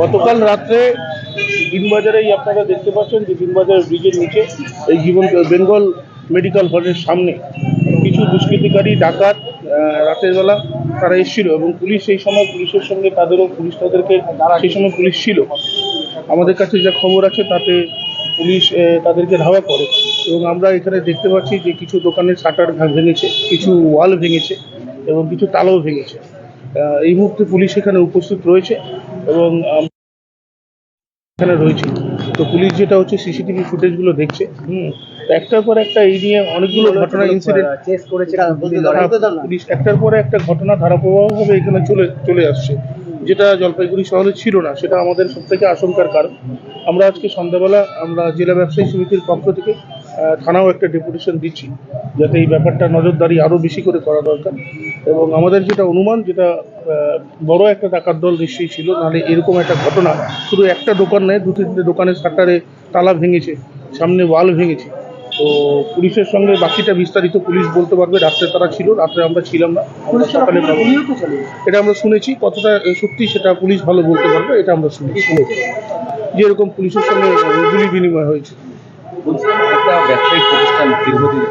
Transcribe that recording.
গতকাল রাত্রে দিনবাজারেই আপনারা দেখতে পাচ্ছেন যে দিনবাজার ব্রিজের নিচে এই জীবন বেঙ্গল মেডিকেল হলের সামনে কিছু দুষ্কৃতিকারী, ডাকাত রাতের বেলা তারা এসেছিল এবং পুলিশ সেই সময় পুলিশের সঙ্গে তাদেরও পুলিশ তাদেরকে সেই সময় পুলিশ ছিল। আমাদের কাছে যা খবর আছে তাতে পুলিশ তাদেরকে ধাওয়া করে এবং আমরা এখানে দেখতে পাচ্ছি যে কিছু দোকানের শাটার ভেঙেছে, কিছু ওয়াল ভেঙেছে এবং কিছু তালাও ভেঙেছে। এই মুহূর্তে পুলিশ এখানে উপস্থিত রয়েছে এবং এখানে রয়েছে। তো পুলিশ যেটা হচ্ছে সিসিটিভি ফুটেজগুলো দেখছে। হুম একটার পর একটা এই নিয়ে অনেকগুলো ঘটনা ইনসিডেন্ট চেস করেছে পুলিশ একটার পরে একটা ঘটনা ধারাপ্রবাহভাবে এখানে চলে চলে আসছে। যেটা জলপাইগুড়ি শহরে ছিল না সেটা আমাদের সব থেকে আশঙ্কার কারণ। আমরা আজকে সন্ধ্যাবেলা আমরা জেলা ব্যবসায়ী সমিতির পক্ষ থেকে আহ, থানাও একটা ডেপুটেশন দিচ্ছি যাতে এই ব্যাপারটা নজরদারি আরও বেশি করে করা দরকার। এবং আমাদের যেটা অনুমান যেটা বড় একটা ডাকাত দল নিশ্চয়ই ছিল নাহলে এরকম একটা ঘটনা শুধু একটা দোকান নয় দু তিনটে দোকানের শাটারে তালা ভেঙেছে সামনে ওয়াল ভেঙেছে। তো পুলিশের সঙ্গে বাকিটা বিস্তারিত পুলিশ বলতে পারবে রাত্রে তারা ছিল রাত্রে আমরা ছিলাম না। আমরা সকালে এটা আমরা শুনেছি কতটা সত্যি সেটা পুলিশ ভালো বলতে পারবে এটা আমরা শুনেছি। শুনেছি। যে এরকম পুলিশের সঙ্গে গুলি বিনিময় হয়েছে। একটা ব্যবসায়িক প্রতিষ্ঠান দীর্ঘদিন